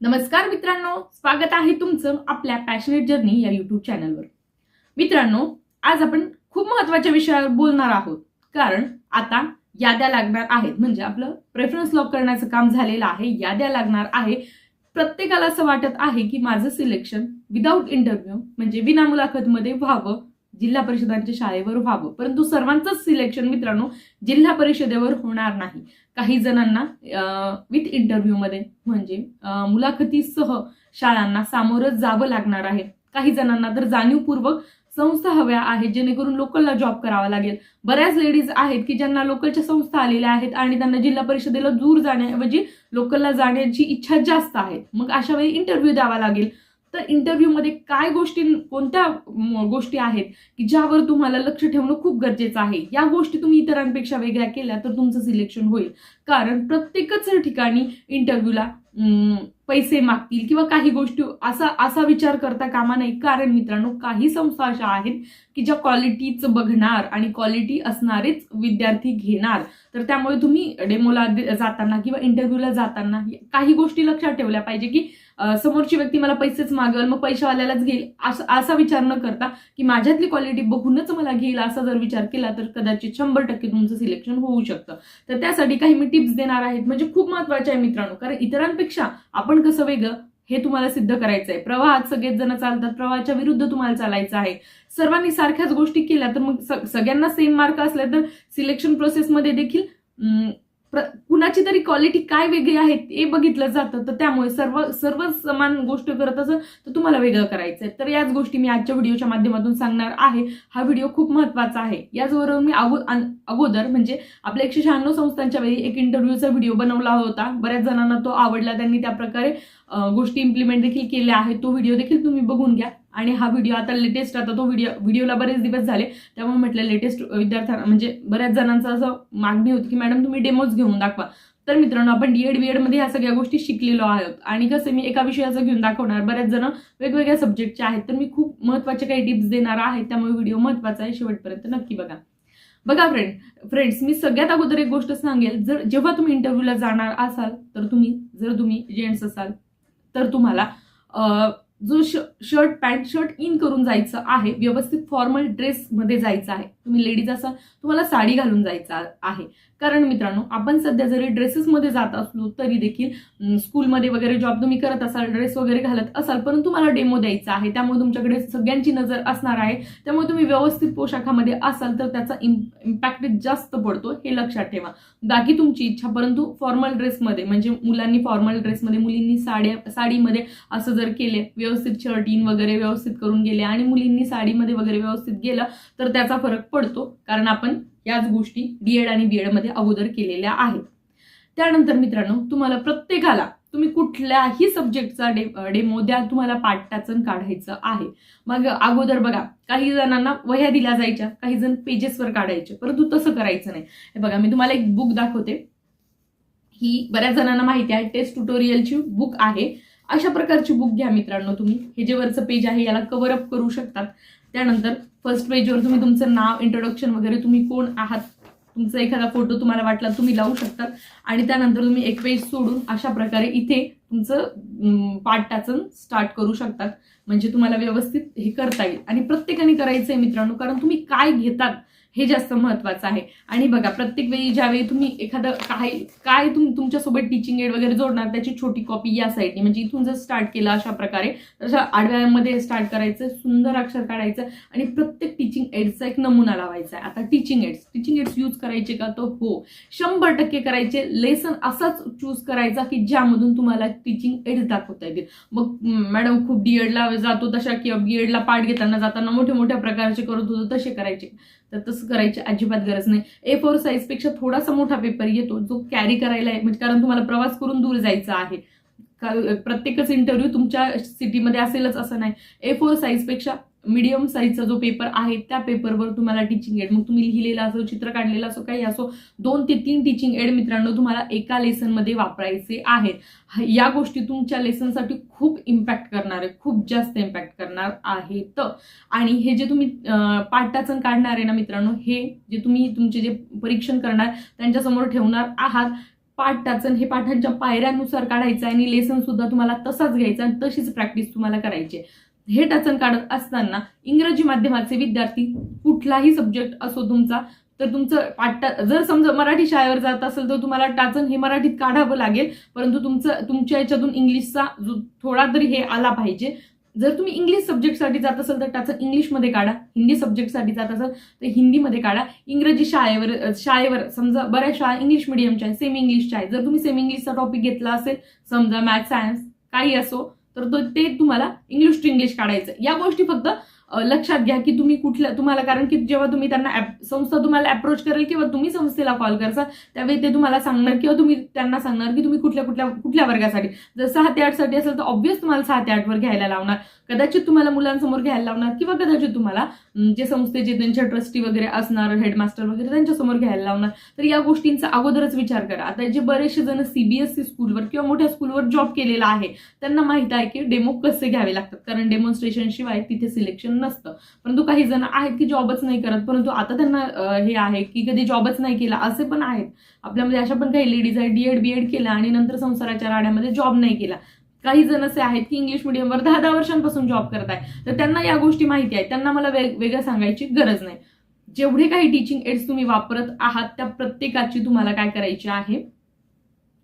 नमस्कार मित्रांनो स्वागत आहे तुमचं आपल्या पॅशनेट जर्नी या युट्यूब चॅनलवर मित्रांनो आज आपण खूप महत्त्वाच्या विषयावर बोलणार आहोत. कारण आता याद्या लागणार आहेत. म्हणजे आपलं प्रेफरन्स लॉक करण्याचं काम झालेलं आहे याद्या लागणार आहे. प्रत्येकाला असं वाटत आहे की माझं सिलेक्शन विदाऊट इंटरव्ह्यू म्हणजे विना मुलाखतमध्ये व्हावं. जिल्हा परिषदांच्या शाळेवर व्हावं. परंतु सर्वांचंच सिलेक्शन मित्रांनो जिल्हा परिषदेवर होणार नाही. काही जणांना विथ इंटरव्ह्यूमध्ये म्हणजे मुलाखतीसह शाळांना सामोरं जावं लागणार आहे. काही जणांना तर जाणीवपूर्वक संस्था हव्या आहेत जेणेकरून लोकलला जॉब करावा लागेल. बऱ्याच लेडीज आहेत की ज्यांना लोकलच्या संस्था आलेल्या आहेत आणि त्यांना जिल्हा परिषदेला दूर जाण्याऐवजी लोकलला जाण्याची इच्छा जास्त आहे. मग अशा वेळी इंटरव्ह्यू द्यावा लागेल. तर इंटरव्ह्यूमध्ये काय गोष्टी कोणत्या गोष्टी आहेत की ज्यावर तुम्हाला लक्ष ठेवणं खूप गरजेचं आहे? या गोष्टी तुम्ही इतरांपेक्षा वेगळ्या केल्या तर तुमचं सिलेक्शन होईल. कारण प्रत्येकच ठिकाणी इंटरव्ह्यूला पैसे मागतील किंवा काही गोष्टी असा असा विचार करता कामा नाही कारण मित्रांनो काही संस्था अशा आहेत की ज्या क्वालिटीचं बघणार आणि क्वालिटी असणारेच विद्यार्थी घेणार. तर त्यामुळे तुम्ही डेमोला जाताना किंवा इंटरव्ह्यूला जाताना काही गोष्टी लक्षात ठेवल्या पाहिजे की समोरची व्यक्ती मला पैसेच मागेल मग पैशावाल्यालाच घेईल. असा असा विचार न करता की माझ्यातली क्वालिटी बघूनच मला घेईल असा जर विचार केला तर कदाचित शंभर टक्के तुमचं सिलेक्शन होऊ शकतं. तर त्यासाठी काही मी टिप्स देणार आहेत. म्हणजे खूप महत्त्वाचे आहे मित्रांनो. कारण इतरांपेक्षा आपण कसं वेगळं हे तुम्हाला सिद्ध करायचं आहे प्रवाहात सगळेच जण चालतात प्रवाहाच्या विरुद्ध तुम्हाला चालायचं आहे. सर्वांनी सारख्याच गोष्टी केल्या तर मग सगळ्यांना सेम मार्क असले तर सिलेक्शन प्रोसेसमध्ये देखील कुणाची तरी क्वालिटी काय वेगळी आहे ते बघितलं जातं. तर त्यामुळे सर्व सर्व समान गोष्ट करत असेल तर तुम्हाला वेगळं करायचं आहे. तर याच गोष्टी मी आजच्या व्हिडिओच्या माध्यमातून सांगणार आहे. हा व्हिडिओ खूप महत्त्वाचा आहे. याचबरोबर मी अगो अगोदर म्हणजे आपल्या एकशे शहाण्णव संस्थांच्या वेळी एक इंटरव्ह्यूचा व्हिडिओ बनवला होता. बऱ्याच जणांना तो आवडला. त्यांनी त्या प्रकारे गोष्टी इम्प्लिमेंट देखील केल्या आहेत. तो व्हिडिओ देखील तुम्ही बघून घ्या. आणि हा व्हिडिओ आता लेटेस्ट आता तो व्हिडिओ व्हिडिओला बरेच दिवस झाले. त्यामुळे म्हटलं लेटेस्ट विद्यार्थ्यांना म्हणजे बऱ्याच जणांचं असं मागणी होती की मॅडम तुम्ही डेमोज घेऊन दाखवा. तर मित्रांनो आपण डीएड बी एडमध्ये ह्या सगळ्या गोष्टी शिकलेलो आहोत. आणि कसं मी एका विषयाचं घेऊन दाखवणार. बऱ्याच जण वेगवेगळ्या सब्जेक्टचे आहेत. तर मी खूप महत्त्वाचे काही टिप्स देणार आहे. त्यामुळे व्हिडिओ महत्त्वाचा आहे. शेवटपर्यंत नक्की बघा. बघा फ्रेंड फ्रेंड्स मी सगळ्यात अगोदर एक गोष्ट सांगेल. जर जेव्हा तुम्ही इंटरव्ह्यूला जाणार असाल तर तुम्ही जर तुम्ही जेंट्स असाल तर तुम्हाला जो जो शर्ट पॅन्ट शर्ट इन करून जायचं आहे व्यवस्थित फॉर्मल ड्रेसमध्ये जायचं आहे. तुम्ही लेडीज असाल तुम्हाला साडी घालून जायचं आहे. कारण मित्रांनो आपण सध्या जरी ड्रेसेसमध्ये जात असलो तरी देखील स्कूलमध्ये वगैरे जॉब तुम्ही करत असाल ड्रेस वगैरे घालत असाल परंतु तुम्हाला डेमो द्यायचा आहे त्यामुळे तुमच्याकडे सगळ्यांची नजर असणार आहे त्यामुळे तुम्ही व्यवस्थित पोशाखामध्ये असाल तर त्याचा इम्पॅक्ट जास्त पडतो हे लक्षात ठेवा. बाकी तुमची इच्छा परंतु फॉर्मल ड्रेसमध्ये म्हणजे मुलांनी फॉर्मल ड्रेसमध्ये मुलींनी साड्या साडीमध्ये असं जर केले व्यवस्थित शर्ट इन वगैरे व्यवस्थित करून गेले आणि मुलींनी साडीमध्ये वगैरे व्यवस्थित गेलं तर त्याचा फरक पडतो कारण आपण याच गोष्टी डीएड आणि बीएडमध्ये अगोदर केलेल्या आहेत. त्यानंतर मित्रांनो तुम्हाला प्रत्येकाला तुम्ही कुठल्याही सब्जेक्टचा डे डेमो द्या तुम्हाला पाठटाचन काढायचं आहे. मग अगोदर बघा काही जणांना वह्या दिल्या जायच्या काही जण पेजेसवर काढायचे परंतु तसं करायचं नाही. हे बघा मी तुम्हाला एक बुक दाखवते. ही बऱ्याच जणांना माहिती आहे टेस्ट ट्युटोरियलची बुक आहे. अशा प्रकारची बुक घ्या मित्रांनो तुम्ही. हे जे वरचं पेज आहे याला कव्हरअप करू शकतात. त्यानंतर फर्स्ट पेजवर तुम्ही तुमचं नाव इंट्रोडक्शन वगैरे तुम्ही कोण आहात तुमचा एखादा फोटो तुम्हाला वाटला तुम्ही लावू शकतात आणि त्यानंतर तुम्ही एक पेज सोडून अशा प्रकारे इथे तुमचं पाठ पाठाचं स्टार्ट करू शकतात. म्हणजे तुम्हाला व्यवस्थित हे करता येईल. आणि प्रत्येकाने करायचं आहे मित्रांनो कारण तुम्ही काय घेतात हे जास्त महत्वाचं आहे. आणि बघा प्रत्येक वेळी ज्यावेळी तुम्ही एखादं काय काय तुम तुमच्यासोबत टीचिंग एड वगैरे जोडणार त्याची छोटी कॉपी या साईडने म्हणजे इथून जर स्टार्ट केलं अशा प्रकारे तशा आडव्यामध्ये स्टार्ट करायचं सुंदर अक्षर काढायचं आणि प्रत्येक टीचिंग एड्सचा एक नमुना लावायचा आहे. आता teaching aids teaching aids use करायचे का? तर हो. शंभर टक्के करायचे. लेसन असाच चूज करायचा की ज्यामधून तुम्हाला टीचिंग एड्स दाखवता येतील. मग मॅडम खूप डीएडला जातो तशा किंवा बीएडला पाठ घेताना जाताना मोठ्या मोठ्या प्रकारचे करत होतो तसे करायचे. तर तसं करायची अजिबात गरज नाही. ए फोर साईजपेक्षा थोडासा मोठा पेपर येतो जो कॅरी करायला आहे. म्हणजे कारण तुम्हाला प्रवास करून दूर जायचा आहे. प्रत्येकच इंटरव्ह्यू तुमच्या सिटीमध्ये असेलच असं नाही. ए फोर साईजपेक्षा मीडियम साईजचा जो पेपर आहे त्या पेपरवर तुम्हाला टीचिंग एड मग तुम्ही लिहिलेला असो चित्र काढलेलं असो काही असो दोन ते तीन टीचिंग एड मित्रांनो तुम्हाला एका लेसनमध्ये वापरायचे आहेत. या गोष्टी तुमच्या लेसनसाठी खूप इम्पॅक्ट करणार आहे खूप जास्त इम्पॅक्ट करणार आहेत. आणि हे जे तुम्ही पाठटाचण काढणार आहे ना मित्रांनो हे जे तुम्ही तुमचे जे परीक्षण करणार त्यांच्यासमोर ठेवणार आहात. पाठ टाचण हे पाठांच्या पायऱ्यानुसार काढायचं आहे आणि लेसन सुद्धा तुम्हाला तसाच घ्यायचा आणि तशीच प्रॅक्टिस तुम्हाला करायची आहे. हे टचन काढत असताना इंग्रजी माध्यमाचे विद्यार्थी कुठलाही सब्जेक्ट असो तुमचा तर तुमचं पाठ जर समजा मराठी शाळेवर जात असेल तर तुम्हाला टाचन हे मराठीत काढावं लागेल. परंतु तुमचं तुमच्या याच्यातून इंग्लिशचा जो थोडा तरी हे आला पाहिजे. जर तुम्ही इंग्लिश सब्जेक्टसाठी जात असाल तर टाचन इंग्लिशमध्ये काढा. हिंदी सब्जेक्टसाठी जात असाल तर हिंदीमध्ये काढा. इंग्रजी शाळेवर शाळेवर समजा बऱ्याच शाळा इंग्लिश मिडियमच्या आहे सेमी इंग्लिशच्या आहे जर तुम्ही सेमी इंग्लिशचा टॉपिक घेतला असेल समजा मॅथ सायन्स काही असो तर तो ते तुम्हाला इंग्लिश टू इंग्लिश काढायचं या गोष्टी फक्त लक्षात घ्या की तुम्ही कुठल्या तुम्हाला कारण की जेव्हा तुम्ही त्यांना संस्था तुम्हाला अप्रोच करेल किंवा तुम्ही संस्थेला कॉल करसाल त्यावेळी ते तुम्हाला सांगणार किंवा तुम्ही त्यांना सांगणार की तुम्ही कुठल्या कुठल्या कुठल्या वर्गासाठी. जर सहा ते आठसाठी असेल तर ऑब्व्हियस तुम्हाला सहा ते आठवर घ्यायला लावणार. कदाचित तुम्हाला मुलांसमोर घ्यायला लावणार किंवा कदाचित तुम्हाला जे संस्थेचे त्यांचे ट्रस्टी वगैरे असणार हेडमास्टर वगैरे त्यांच्यासमोर घ्यायला लावणार. तर या गोष्टींचा अगोदरच विचार करा. आता जे बरेचसे जण सीबीएसई स्कूलवर किंवा मोठ्या स्कूलवर जॉब केलेला आहे त्यांना माहीत आहे की डेमो कसे घ्यावे लागतात. कारण डेमॉन्स्ट्रेशनशिवाय तिथे सिलेक्शन नसतं. परंतु काही जण आहेत की जॉबच नाही करत. परंतु आता त्यांना हे आहे की कधी जॉबच नाही केला असे पण आहेत. आपल्यामध्ये अशा पण काही लेडीज आहेत डीएड बीएड केला आणि नंतर संसाराच्या राड्यामध्ये जॉब नाही केला. काही जण असे आहेत की इंग्लिश मिडियमवर दहा दहा वर्षांपासून जॉब करत आहे. तर त्यांना या गोष्टी माहिती आहेत. त्यांना मला वेग वेगळं सांगायची गरज नाही. जेवढे काही टीचिंग एड्स तुम्ही वापरत आहात त्या प्रत्येकाची तुम्हाला काय करायची आहे?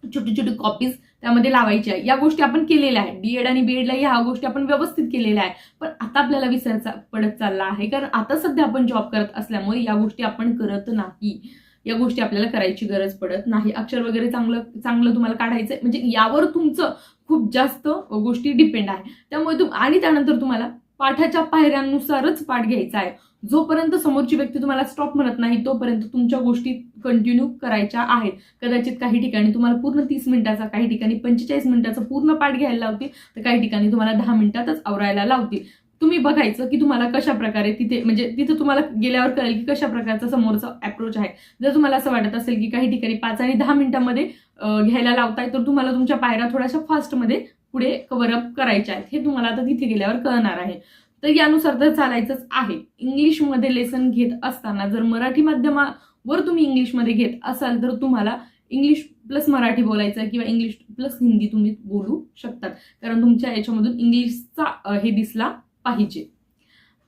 छोटी छोटी कॉपीज त्यामध्ये लावायच्या या गोष्टी आपण केलेल्या आहेत. डीएड आणि बीएडला ह्या गोष्टी आपण व्यवस्थित केलेल्या आहेत. पण आता आपल्याला विसरायचा पडत चालला आहे. कारण आता सध्या आपण जॉब करत असल्यामुळे या गोष्टी आपण करत नाही. या गोष्टी आपल्याला करायची गरज पडत नाही. अक्षर वगैरे चांगलं चांगलं तुम्हाला काढायचं म्हणजे यावर तुमचं खूप जास्त गोष्टी डिपेंड आहे. त्यामुळे तुम आणि त्यानंतर तुम्हाला पाठाच्या पायऱ्यानुसारच पाठ घ्यायचा आहे. जोपर्यंत समोरची व्यक्ती तुम्हाला स्टॉप म्हणत नाही तोपर्यंत तुमच्या गोष्टी कंटिन्यू करायच्या आहेत. कदाचित काही ठिकाणी तुम्हाला पूर्ण तीस मिनिटाचा काही ठिकाणी पंचेचाळीस मिनिटाचा पूर्ण पाठ घ्यायला लावतील तर काही ठिकाणी तुम्हाला दहा मिनिटातच आवरायला लावतील. तुम्ही बघायचं की तुम्हाला कशा प्रकारे तिथे म्हणजे तिथे तुम्हाला गेल्यावर कळेल की कशा प्रकारचा समोरचा अप्रोच आहे. जर तुम्हाला असं वाटत असेल की काही ठिकाणी पाच आणि दहा मिनिटांमध्ये घ्यायला लावताय तर तुम्हाला तुमच्या पायऱ्या थोड्याशा फास्टमध्ये पुढे कव्हरअप करायचे आहेत. हे तुम्हाला आता तिथे गेल्यावर कळणार आहे. तर यानुसार तर चालायचंच आहे. इंग्लिशमध्ये लेसन घेत असताना जर मराठी माध्यमावर तुम्ही इंग्लिशमध्ये घेत असाल तर तुम्हाला इंग्लिश प्लस मराठी बोलायचं किंवा इंग्लिश प्लस हिंदी तुम्ही बोलू शकतात. कारण तुमच्या याच्यामधून इंग्लिशचा हे दिसला पाहिजे.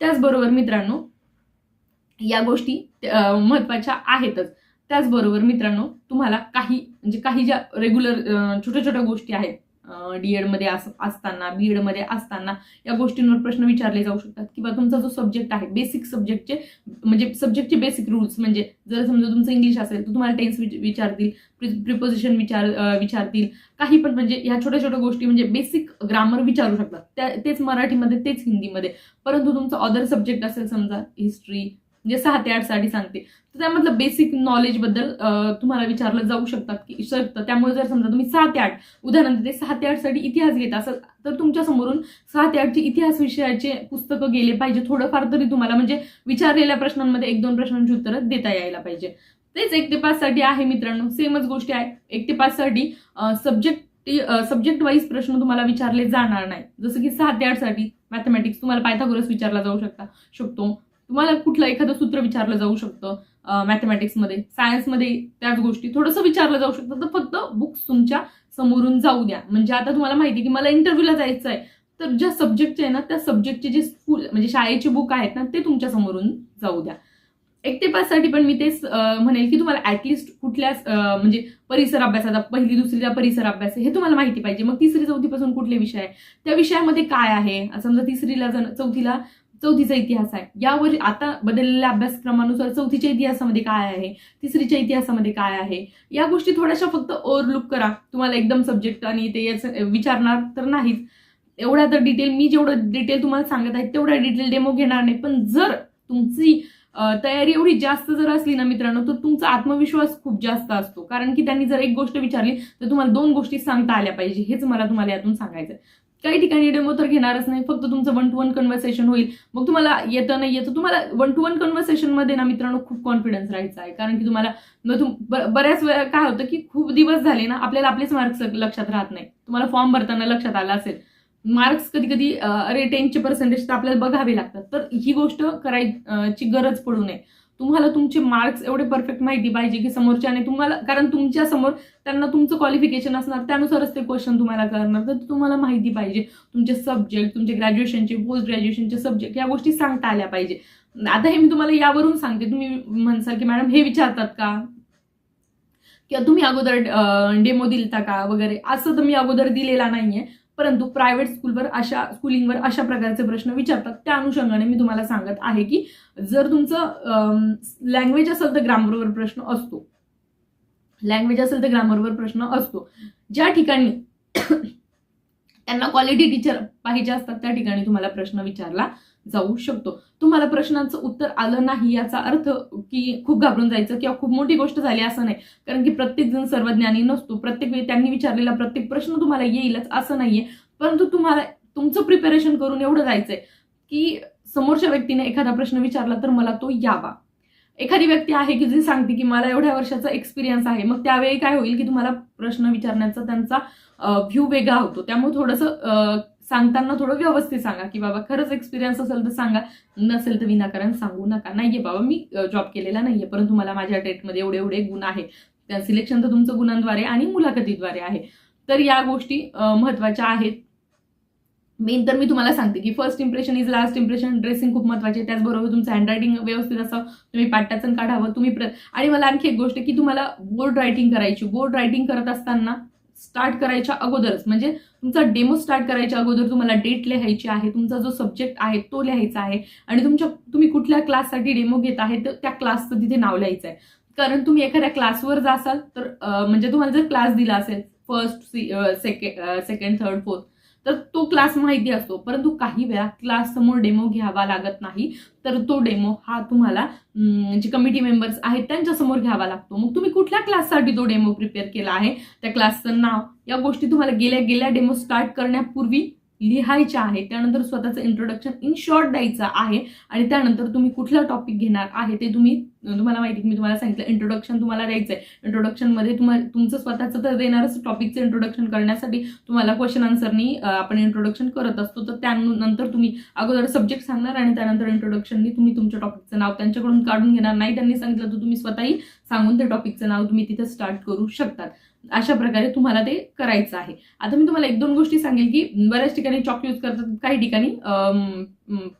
त्याचबरोबर मित्रांनो या गोष्टी महत्त्वाच्या आहेतच. त्याचबरोबर मित्रांनो तुम्हाला काही म्हणजे काही ज्या रेग्युलर छोट्या छोट्या गोष्टी आहेत डीएडमध्ये अस असताना बी एडमध्ये असताना या गोष्टींवर प्रश्न विचारले जाऊ शकतात. किंवा तुमचा जो सब्जेक्ट आहे बेसिक सब्जेक्टचे म्हणजे सब्जेक्टचे बेसिक रूल्स म्हणजे जर समजा तुमचं इंग्लिश असेल तर तुम्हाला टेन्स विचारतील प्रिपोजिशन विचार विचारतील. काही पण म्हणजे ह्या छोट्या छोट्या गोष्टी म्हणजे बेसिक ग्रामर विचारू शकतात. त्या तेच मराठीमध्ये तेच हिंदीमध्ये. परंतु तुमचा अदर सब्जेक्ट असेल समजा हिस्ट्री म्हणजे सहा ते आठसाठी सांगते. तर त्यामधलं बेसिक नॉलेजबद्दल तुम्हाला विचारलं जाऊ शकतात की शकतं त्यामुळे जर समजा तुम्ही सहा ते आठ उदाहरण देते सहा ते आठसाठी इतिहास घेत असाल तर तुमच्या समोरून सहा ते आठचे इतिहास विषयाचे पुस्तकं गेले पाहिजे थोडंफार तरी तुम्हाला म्हणजे विचारलेल्या प्रश्नांमध्ये एक दोन प्रश्नांची उत्तरं देता यायला पाहिजे. तेच एक ते पाचसाठी आहे मित्रांनो सेमच गोष्टी आहे. एक ते पाचसाठी सब्जेक्ट सब्जेक्ट वाईज प्रश्न तुम्हाला विचारले जाणार नाही जसं की सहा ते आठसाठी मॅथमॅटिक्स तुम्हाला पायथागोरस विचारला जाऊ शकता शकतो. तुम्हाला कुठलं एखादं सूत्र विचारलं जाऊ शकतं मॅथमॅटिक्समध्ये सायन्समध्ये त्याच गोष्टी थोडंसं विचारलं जाऊ शकतं. तर फक्त बुक्स तुमच्या समोरून जाऊ द्या. म्हणजे आता तुम्हाला माहिती की मला इंटरव्ह्यूला जायचं आहे. तर ज्या सब्जेक्टचे आहे ना त्या सब्जेक्टचे जे स्कूल म्हणजे शाळेचे बुक आहेत ना ते तुमच्या समोरून जाऊ द्या. एक ते पाचसाठी पण मी तेच म्हणेल की तुम्हाला ऍटलिस्ट कुठल्या म्हणजे परिसर अभ्यासाचा पहिली दुसरीला परिसर अभ्यास आहे हे तुम्हाला माहिती पाहिजे. मग तिसरी चौथीपासून कुठले विषय आहे? त्या विषयामध्ये काय आहे? समजा तिसरीला जण चौथीला चौथीचा इतिहास आहे. यावर आता बदललेल्या अभ्यासक्रमानुसार चौथीच्या इतिहासामध्ये काय आहे? तिसरीच्या इतिहासामध्ये काय आहे? या गोष्टी थोड्याशा फक्त ओव्हरलुक करा. तुम्हाला एकदम सब्जेक्ट आणि ते याचं विचारणार तर नाहीच एवढ्या तर डिटेल मी जेवढं डिटेल तुम्हाला सांगत आहे तेवढ्या डिटेल डेमो घेणार नाही. पण जर तुमची तयारी एवढी जास्त जर असली ना मित्रांनो तर तुमचा आत्मविश्वास खूप जास्त असतो. कारण की त्यांनी जर एक गोष्ट विचारली तर तुम्हाला दोन गोष्टी सांगता आल्या पाहिजे. हेच मला तुम्हाला यातून सांगायचं काही ठिकाणी डेमो तर घेणारच नाही. फक्त तुमचं वन टू वन कन्व्हर्सेशन होईल. मग तुम्हाला येतं नाही येतं तुम्हाला वन टू वन कन्व्हर्सेशनमध्ये ना मित्रांनो खूप कॉन्फिडन्स राहायचा आहे. कारण की तुम्हाला बऱ्याच वेळा काय होतं की खूप दिवस झाले ना आपल्याला आपलेच मार्क्स लक्षात राहत नाही. तुम्हाला फॉर्म भरताना लक्षात आला असेल. मार्क्स कधी कधी अरे टेनचे पर्सेंटेज तर आपल्याला बघावे लागतात. तर ही गोष्ट करायची गरज पडू नये. तुम्हाला तुमचे मार्क्स एवढे परफेक्ट माहिती पाहिजे की समोरच्याने तुम्हाला कारण तुमच्यासमोर त्यांना तुमचं क्वालिफिकेशन असणार त्यानुसारच ते क्वेश्चन तुम्हाला करणार. तर तुम्हाला माहिती पाहिजे तुमचे सब्जेक्ट तुमचे ग्रॅज्युएशनचे पोस्ट ग्रॅज्युएशनचे सब्जेक्ट या गोष्टी सांगता आल्या पाहिजे. आता हे मी तुम्हाला यावरून सांगते. तुम्ही म्हणसाल की मॅडम हे विचारतात का? किंवा तुम्ही अगोदर डेमो दिलता का वगैरे? असं तर मी अगोदर दिलेला नाहीये. परंतु प्रायव्हेट स्कूलवर अशा स्कूलिंगवर अशा प्रकारचे प्रश्न विचारतात. त्या अनुषंगाने मी तुम्हाला सांगत आहे की जर तुमचं लँग्वेज असेल तर ग्रामरवर प्रश्न असतो. लँग्वेज असेल तर ग्रामरवर प्रश्न असतो. ज्या ठिकाणी त्यांना क्वालिटी टीचर पाहिजे असतात त्या ठिकाणी तुम्हाला प्रश्न विचारला जाऊ शकतो. तुम्हाला प्रश्नांचं उत्तर आलं नाही याचा अर्थ की खूप घाबरून जायचं किंवा खूप मोठी गोष्ट झाली असं नाही. कारण की प्रत्येक जण सर्वज्ञानी नसतो. प्रत्येक वेळी त्यांनी विचारलेला प्रत्येक प्रश्न तुम्हाला येईलच असं नाहीये. परंतु तुम्हाला तुमचं प्रिपेरेशन करून एवढं जायचंय की समोरच्या व्यक्तीने एखादा प्रश्न विचारला तर मला तो यावा. एखादी व्यक्ती आहे की जी सांगते की मला एवढ्या वर्षाचा एक्सपिरियन्स आहे मग त्यावेळी काय होईल की तुम्हाला प्रश्न विचारण्याचा त्यांचा व्ह्यू वेगळा होतो. त्यामुळे थोडंसं सांगताना थोडं व्यवस्थित सांगा की बाबा खरंच एक्सपिरियन्स असेल तर सांगा नसेल तर विनाकारण सांगू नका. नाहीये बाबा मी जॉब केलेला नाहीये परंतु मला माझ्या टेटमध्ये एवढे एवढे गुण आहे सिलेक्शन तर तुमचं गुणांद्वारे आणि मुलाखतीद्वारे आहे. तर या गोष्टी महत्त्वाच्या आहेत. मेन तर मी तुम्हाला सांगते की first impression is last impression dressing खूप महत्त्वाचे आहे. त्याचबरोबर तुमचं हँडरायटिंग व्यवस्थित असं तुम्ही पाट्याचं काढावं. तुम्ही प्र आणि मला आणखी एक गोष्ट की तुम्हाला बोर्ड रायटिंग करायची. बोर्ड रायटिंग करत असताना स्टार्ट करायच्या अगोदरच म्हणजे तुमचा डेमो स्टार्ट करायच्या अगोदर तुम्हाला डेट लिहायची आहे. तुमचा जो सब्जेक्ट आहे तो लिहायचा आहे. आणि तुमच्या तुम्ही कुठल्या क्लाससाठी डेमो घेत आहे तर त्या क्लासचं तिथे नाव लिहायचं आहे. कारण तुम्ही एखाद्या क्लासवर जासाल तर म्हणजे तुम्हाला जर क्लास दिला असेल first second second third fourth तर तो क्लास माहिती असतो. परंतु काही वेळा क्लास समोर डेमो घ्यावा लागत नाही. तर तो डेमो हा तुम्हाला जे कमिटी मेंबर्स आहेत त्यांच्यासमोर घ्यावा लागतो. मग तुम्ही कुठल्या क्लाससाठी तो डेमो प्रिपेअर केला आहे? त्या क्लासचं नाव या गोष्टी तुम्हाला गेल्या गेल्या डेमो स्टार्ट करण्यापूर्वी लिहायच्या आहे त्यानंतर स्वतःचं इंट्रोडक्शन इन शॉर्ट द्यायचं आहे आणि त्यानंतर तुम्ही कुठला टॉपिक घेणार आहे ते तुम्ही तुम्हाला माहिती मी तुम्हाला सांगितलं इंट्रोडक्शन तुम्हाला द्यायचं आहे इंट्रोडक्शनमध्ये तुम्हाला तुमचं स्वतःचं तर देणारच टॉपिकचं इंट्रोडक्शन करण्यासाठी तुम्हाला क्वेश्चन आन्सरनी आपण इंट्रोडक्शन करत असतो. तर त्यानंतर तुम्ही अगोदर सब्जेक्ट सांगणार आणि त्यानंतर इंट्रोडक्शननी तुम्ही तुमच्या टॉपिकचं नाव त्यांच्याकडून काढून घेणार. नाही त्यांनी सांगितलं तर तुम्ही स्वतःही सांगून त्या टॉपिकचं नाव तुम्ही तिथे स्टार्ट करू शकतात. अशा प्रकारे तुम्हाला ते करायचं आहे. आता मी तुम्हाला एक दोन गोष्टी सांगेल की बऱ्याच ठिकाणी चॉक यूज करतात काही ठिकाणी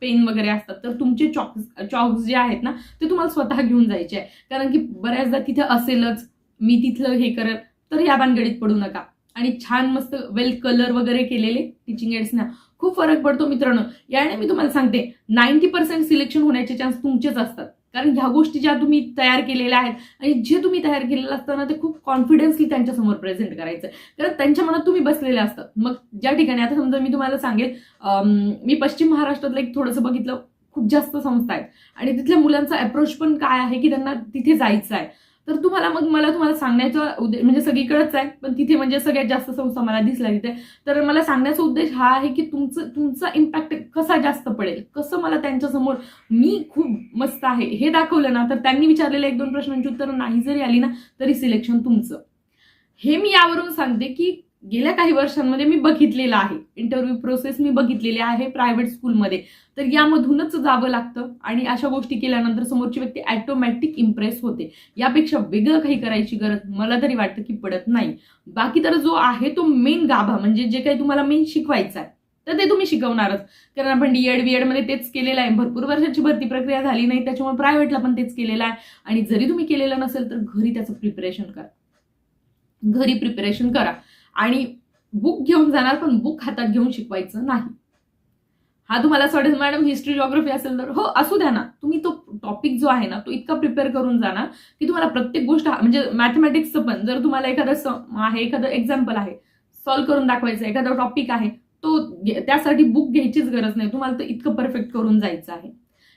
पेन वगैरे असतात. तर तुमचे चॉक चॉक्स जे आहेत ना ते तुम्हाला स्वतः घेऊन जायचे आहे. कारण की बऱ्याचदा तिथे असेलच मी तिथलं हे करत तर या भानगडीत पडू नका. आणि छान मस्त वेल कलर वगैरे केलेले टीचिंग एड्स ना खूप फरक पडतो मित्रांनो. याने मी तुम्हाला सांगते नाईन्टी पर्सेंट सिलेक्शन होण्याचे चान्स तुमचेच असतात. कारण ह्या गोष्टी ज्या तुम्ही तयार केलेल्या आहेत आणि जे तुम्ही तयार केलेलं असतं ना ते खूप कॉन्फिडन्सली त्यांच्यासमोर प्रेझेंट करायचं. कारण त्यांच्या मनात तुम्ही बसलेले असतात मग ज्या ठिकाणी आता समजा मी तुम्हाला सांगेल मी पश्चिम महाराष्ट्रातलं एक थोडंसं बघितलं खूप जास्त संस्था आहेत. आणि तिथल्या मुलांचा अप्रोच पण काय आहे की त्यांना तिथे जायचं आहे. तर तुम्हाला मग मला तुम्हाला सांगण्याचा उद्देश म्हणजे सगळीकडेच आहे पण तिथे म्हणजे सगळ्यात जास्त संस्था मला दिसल्या तिथे. तर मला सांगण्याचा उद्देश हा आहे की तुमचं तुमचा इम्पॅक्ट कसा जास्त पडेल? कसं मला त्यांच्यासमोर मी खूप मस्त आहे हे दाखवलं ना तर त्यांनी विचारलेल्या एक दोन प्रश्नांची उत्तर नाही जरी आली ना तरी सिलेक्शन तुमचं. हे मी यावरून सांगते की गेल्या काही वर्षांमध्ये मी बघितलेलं आहे. इंटरव्ह्यू प्रोसेस मी बघितलेली आहे प्रायव्हेट स्कूलमध्ये तर यामधूनच जावं लागतं आणि अशा गोष्टी केल्यानंतर समोरची व्यक्ती ॲटोमॅटिक इम्प्रेस होते. यापेक्षा वेगळं काही करायची गरज मला तरी वाटतं की पडत नाही. बाकी तर जो आहे तो मेन गाभा म्हणजे जे काही तुम्हाला मेन शिकवायचं आहे तर ते तुम्ही शिकवणारच. कारण आपण डीएड बीएडमध्ये तेच केलेलं आहे. भरपूर वर्षाची भरती प्रक्रिया झाली नाही त्याच्यामुळे प्रायव्हेटला पण तेच केलेलं आहे. आणि जरी तुम्ही केलेलं नसेल तर घरी त्याचं प्रिपरेशन करा. घरी प्रिपरेशन करा. आणि बुक घेऊन जाणार पण बुक हातात घेऊन शिकवायचं नाही. हा तुम्हाला असं वाटेल मॅडम हिस्ट्री जॉग्रफी असेल तर हो असू द्या ना. तुम्ही तो टॉपिक जो आहे ना तो इतका प्रिपेअर करून जाणार की तुम्हाला प्रत्येक गोष्ट म्हणजे मॅथमॅटिक्सचं पण जर तुम्हाला एखादं आहे एखादं एक्झाम्पल आहे सॉल्व्ह करून दाखवायचं एखादा टॉपिक आहे तो त्यासाठी बुक घ्यायचीच गरज नाही. तुम्हाला तर इतकं परफेक्ट करून जायचं आहे.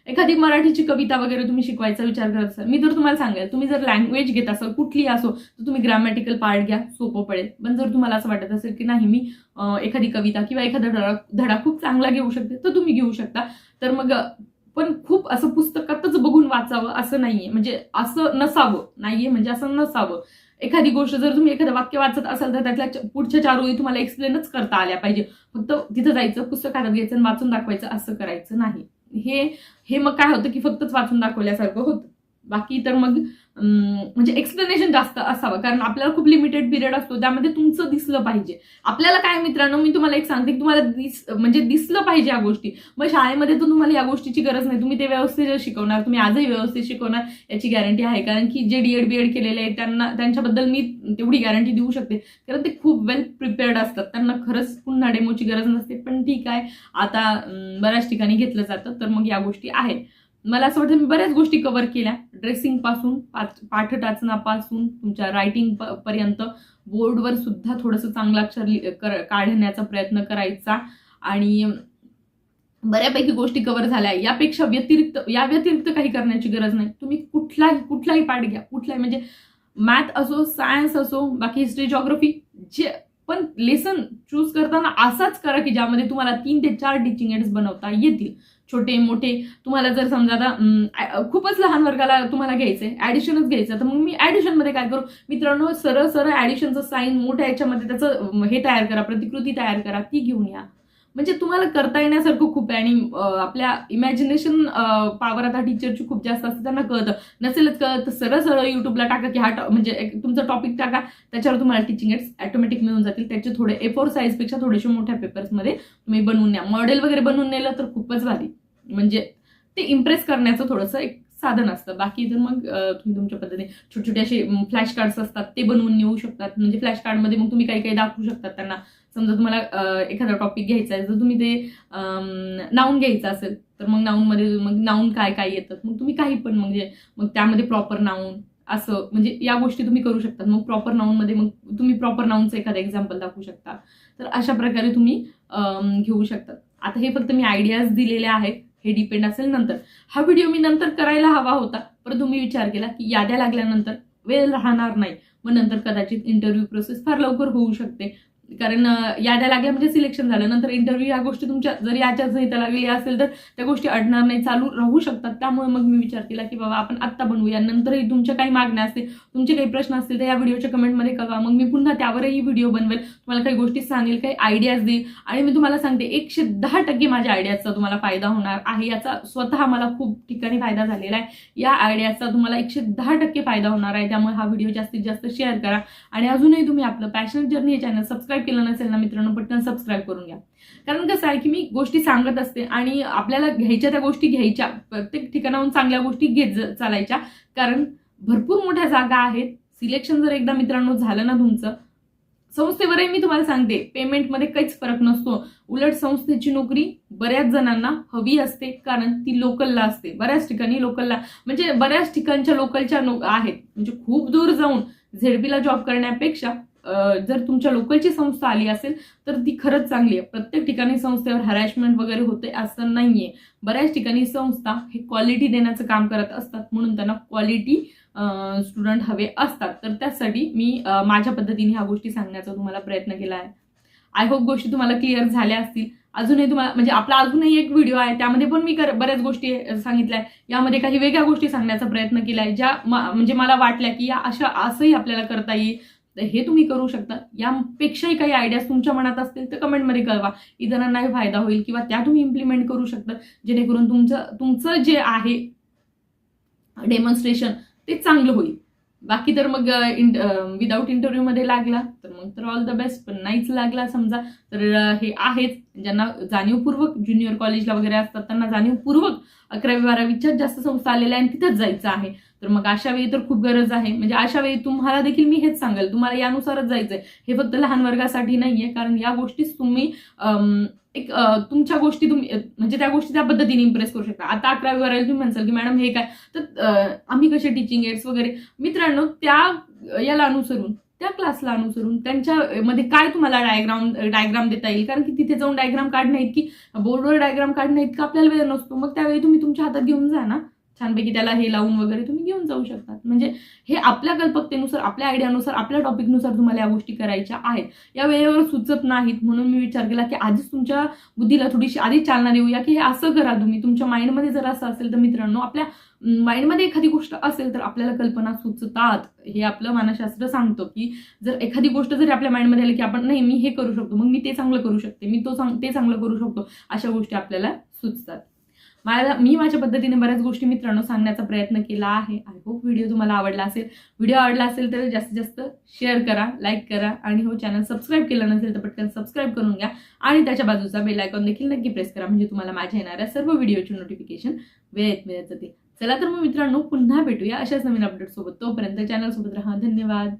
एखादी मराठीची कविता वगैरे तुम्ही शिकवायचा विचार करत असाल मी तर तुम्हाला सांगेल तुम्ही जर लँग्वेज घेत असाल कुठली असो तर तुम्ही ग्रॅमॅटिकल पार्ट घ्या सोपं पडेल. पण जर तुम्हाला असं वाटत असेल की नाही मी एखादी कविता किंवा एखादा धडा धडा खूप चांगला घेऊ शकते तर तुम्ही घेऊ शकता. तर मग पण खूप असं पुस्तकातच बघून वाचावं असं नाहीये. म्हणजे असं नसावं. नाहीये म्हणजे असं नसावं. एखादी गोष्ट जर तुम्ही एखादं वाक्य वाचत असाल तर त्यातल्या पुढच्या चार ओळी तुम्हाला एक्सप्लेनच करता आल्या पाहिजे. फक्त तिथं जायचं पुस्तक हातात घ्यायचं आणि वाचून दाखवायचं असं करायचं नाही. हे हे मग काय होतं की फक्तच वाचून दाखवल्यासारखं होतं. बाकी तर मग म्हणजे एक्सप्लेनेशन जास्त असावं. कारण आपल्याला खूप लिमिटेड पिरियड असतो त्यामध्ये तुमचं दिसलं पाहिजे. आपल्याला काय मित्रांनो मी तुम्हाला एक सांगते की तुम्हाला दिस म्हणजे दिसलं पाहिजे या गोष्टी. मग शाळेमध्ये तर तुम्हाला या गोष्टीची गरज नाही. तुम्ही ते व्यवस्थित शिकवणार तुम्ही आजही व्यवस्थित शिकवणार याची गॅरंटी आहे. कारण की जे डीएड बीएड केलेले आहेत त्यांना त्यांच्याबद्दल मी तेवढी गॅरंटी देऊ शकते. कारण ते खूप वेल प्रिपेअर्ड असतात. त्यांना खरंच पुन्हा डेमोची गरज नसते. पण ठीक आहे. आता बऱ्याच ठिकाणी घेतलं जातं तर मग या गोष्टी आहेत. मला असं वाटतं मी बऱ्याच गोष्टी कव्हर केल्या. ड्रेसिंगपासून पाच- पाठ टाचनापासून तुमच्या रायटिंग पर्यंत बोर्डवर सुद्धा थोडंसं चांगलं अक्षर काढण्याचा प्रयत्न करायचा. आणि बऱ्यापैकी गोष्टी कव्हर झाल्या. यापेक्षा व्यतिरिक्त या व्यतिरिक्त काही करण्याची गरज नाही. तुम्ही कुठलाही कुठलाही पाठ घ्या. कुठलाही म्हणजे मॅथ असो सायन्स असो बाकी हिस्ट्री जॉग्रफी जे पण लेसन चूज करताना असाच करा की ज्यामध्ये तुम्हाला तीन ते चार टीचिंग एड्स बनवता येतील. छोटे मोठे. तुम्हाला जर समजा आता खूपच लहान वर्गाला तुम्हाला घ्यायचं आहे ऍडिशनच घ्यायचं तर मग मी ॲडिशनमध्ये काय करू? मित्रांनो सरळ सरळ ॲडिशनचं साईन मोठ्या याच्यामध्ये त्याचं हे तयार करा प्रतिकृती तयार करा ती घेऊन या. म्हणजे तुम्हाला करता येण्यासारखं खूप आहे. आणि आपल्या इमॅजिनेशन पॉवर आता टीचरची खूप जास्त असते त्यांना कळतं. नसेलच कळत तर सरळ सरळ युट्यूबला टाका की हा म्हणजे तुमचा टॉपिक टाका. त्याच्यावर तुम्हाला टीचिंग एड्स ऑटोमॅटिक मिळून जातील. त्याचे थोडे ए फोर साईजपेक्षा थोडेसे मोठ्या पेपर्समध्ये तुम्ही बनवून न्या मॉडेल वगैरे बनवून नेलं तर खूपच भारी. म्हणजे ते इम्प्रेस करण्याचं थोडंसं एक साधन असतं. बाकी तर मग तुम्ही तुमच्या पद्धतीने छोटे छोटे असे फ्लॅश कार्ड्स असतात ते बनवून नेऊ शकतात. म्हणजे फ्लॅश कार्डमध्ये मग तुम्ही काही काही दाखवू शकतात त्यांना. समजा तुम्हाला एखादा टॉपिक घ्यायचा आहे जर तुम्ही ते नाऊन घ्यायचं असेल तर मग नाऊनमध्ये मग नाऊन काय काय येतात? मग तुम्ही काही पण म्हणजे मग त्यामध्ये प्रॉपर नाऊन असं म्हणजे या गोष्टी तुम्ही करू शकता मग प्रॉपर नाऊनमध्ये मग तुम्ही प्रॉपर नाऊनचं एखादं एक्झाम्पल दाखवू शकता. तर अशा प्रकारे तुम्ही घेऊ शकता. आता हे फक्त मी आयडियाज दिलेले आहेत हे डिपेंड असेल नंतर. हा व्हिडिओ मी नंतर करायला हवा होता परंतु मी विचार केला की याद्या लागल्यानंतर वेळ राहणार नाही. मग नंतर कदाचित इंटरव्ह्यू प्रोसेस फार लवकर होऊ शकते. कारण याद्या लागल्या म्हणजे सिलेक्शन झालं. नंतर इंटरव्ह्यू या गोष्टी तुमच्या जर याच्या संहिता लागली असेल तर त्या गोष्टी अडणार नाही चालू राहू शकतात. त्यामुळे मग मी विचार केला की बाबा आपण आत्ता बनवूया. नंतरही तुमच्या काही मागण्या असतील तुमचे काही प्रश्न असतील तर या व्हिडिओच्या कमेंटमध्ये कळवा. मग मी पुन्हा त्यावरही व्हिडिओ बनवेल. तुम्हाला काही गोष्टी सांगेल काही आयडियाज देईल. आणि मी तुम्हाला सांगते एकशे दहा टक्के माझ्या आयडियाचा तुम्हाला फायदा होणार आहे. याचा स्वतः मला खूप ठिकाणी फायदा झालेला आहे. या आयडियाचा तुम्हाला एकशे दहा टक्के फायदा होणार आहे. त्यामुळे हा व्हिडिओ जास्तीत जास्त शेअर करा. आणि अजूनही तुम्ही आपलं पॅशन जर्नी हे चॅनल सबस्क्राईब केलं नसेल ना मित्रांनो पटकन सबस्क्राईब करून घ्या. कारण कसं आहे की मी गोष्टी सांगत असते आणि आपल्याला घ्यायच्या त्या गोष्टी घ्यायच्या. प्रत्येक ठिकाणाहून चांगल्या गोष्टी घेत चालायच्या. कारण भरपूर मोठ्या जागा आहेत. सिलेक्शन जर एकदा मित्रांनो झालं ना तुमचं संस्थेवरही मी तुम्हाला सांगते पेमेंटमध्ये काहीच फरक नसतो. उलट संस्थेची नोकरी बऱ्याच जणांना हवी असते. कारण ती लोकलला असते. बऱ्याच ठिकाणी लोकलला म्हणजे बऱ्याच ठिकाणच्या लोकलच्या नो आहेत. म्हणजे खूप दूर जाऊन झेडपीला जॉब करण्यापेक्षा जर तुमच्या लोकलची संस्था आली असेल तर ती खरंच चांगली आहे. प्रत्येक ठिकाणी संस्थेवर हॅरॅशमेंट वगैरे होते असं नाहीये. बऱ्याच ठिकाणी संस्था हे क्वालिटी देण्याचं काम करत असतात म्हणून त्यांना क्वालिटी स्टुडंट हवे असतात. तर त्यासाठी मी माझ्या पद्धतीने ह्या गोष्टी सांगण्याचा तुम्हाला प्रयत्न केला आहे. आय होप गोष्टी तुम्हाला क्लिअर झाल्या असतील. अजूनही तुम्हाला म्हणजे आपला अजूनही एक व्हिडिओ आहे त्यामध्ये पण मी कर- बऱ्याच गोष्टी सांगितल्या यामध्ये काही वेगळ्या गोष्टी सांगण्याचा प्रयत्न केला आहे ज्या म्हणजे मला वाटल्या की या अशा असंही आपल्याला करता येईल. तर हे तुम्ही करू शकता. यापेक्षाही काही आयडियाज तुमच्या मनात असतील तर कमेंटमध्ये कळवा. इतरांनाही फायदा होईल किंवा त्या तुम्ही इम्प्लिमेंट करू शकता. जेणेकरून तुमचं तुमचं जे आहे डेमॉन्स्ट्रेशन ते चांगलं होईल. बाकी तर मग विदाऊट इंटरव्ह्यूमध्ये लागला तर मग तर ऑल द बेस्ट पण नाहीच लागला समजा. तर हे आहेच. ज्यांना जाणीवपूर्वक ज्युनियर कॉलेजला वगैरे असतात त्यांना जाणीवपूर्वक अकरावी बारावीच्याच जास्त संस्था आलेल्या आणि तिथंच जायचं आहे. तर मग अशा वेळी तर खूप गरज आहे. म्हणजे अशा वेळी तुम्हाला देखील मी हेच सांगेल. तुम्हाला यानुसारच जायचंय. हे फक्त लहान वर्गासाठी नाहीये. कारण या गोष्टीच तुम्ही एक तुमच्या गोष्टी तुम्ही म्हणजे त्या गोष्टी त्या पद्धतीने इम्प्रेस करू शकता. आता अकरावी बारावी तुम्ही म्हणसाल की मॅडम हे काय? तर आम्ही कसे टीचिंग एड्स वगैरे? मित्रांनो त्या याला अनुसरून त्या क्लासला अनुसरून त्यांच्या मध्ये काय तुम्हाला डायग्राम डायग्राम देता येईल? कारण की तिथे जाऊन डायग्राम काढणं इतकी बोर्डवर डायग्राम काढणं का आपल्याला वेळ नसतो. मग त्यावेळी तुम्ही तुमच्या हातात घेऊन जा ना. छानपैकी त्याला हे लावून वगैरे तुम्ही घेऊन जाऊ शकतात. म्हणजे हे आपल्या कल्पकतेनुसार आपल्या आयडियानुसार आपल्या टॉपिकनुसार तुम्हाला या गोष्टी करायच्या आहेत. या वेळेवर सुचत नाहीत म्हणून मी विचार केला की आधीच तुमच्या बुद्धीला थोडीशी आधीच चालना देऊया की हे असं करा तुम्ही. तुमच्या माइंडमध्ये जर असं असेल तर मित्रांनो आपल्या माइंडमध्ये एखादी गोष्ट असेल तर आपल्याला कल्पना सुचतात. हे आपलं मानसशास्त्र सांगतं की जर एखादी गोष्ट जरी आपल्या माइंडमध्ये आली की आपण नाही मी हे करू शकतो मग मी ते चांगलं करू शकते मी तो चांग ते चांगलं करू शकतो अशा गोष्टी आपल्याला सुचतात. मला मी माझ्या पद्धतीने बऱ्याच गोष्टी मित्रांनो सांगण्याचा प्रयत्न केला आहे. आय होप व्हिडिओ तुम्हाला आवडला असेल. व्हिडिओ आवडला असेल तर जास्तीत जास्त शेअर करा लाईक करा आणि हो चॅनल सबस्क्राईब केलं नसेल तर पटकन सबस्क्राईब करून घ्या. आणि त्याच्या बाजूचा बेल आयकॉन देखील नक्की प्रेस करा. म्हणजे तुम्हाला माझ्या येणाऱ्या सर्व व्हिडिओची नोटिफिकेशन वेळेत मिळत जाते चला तर मग मित्रांनो पुन्हा भेटूया अशाच नवीन अपडेटसोबत तोपर्यंत चॅनलसोबत राहा. धन्यवाद.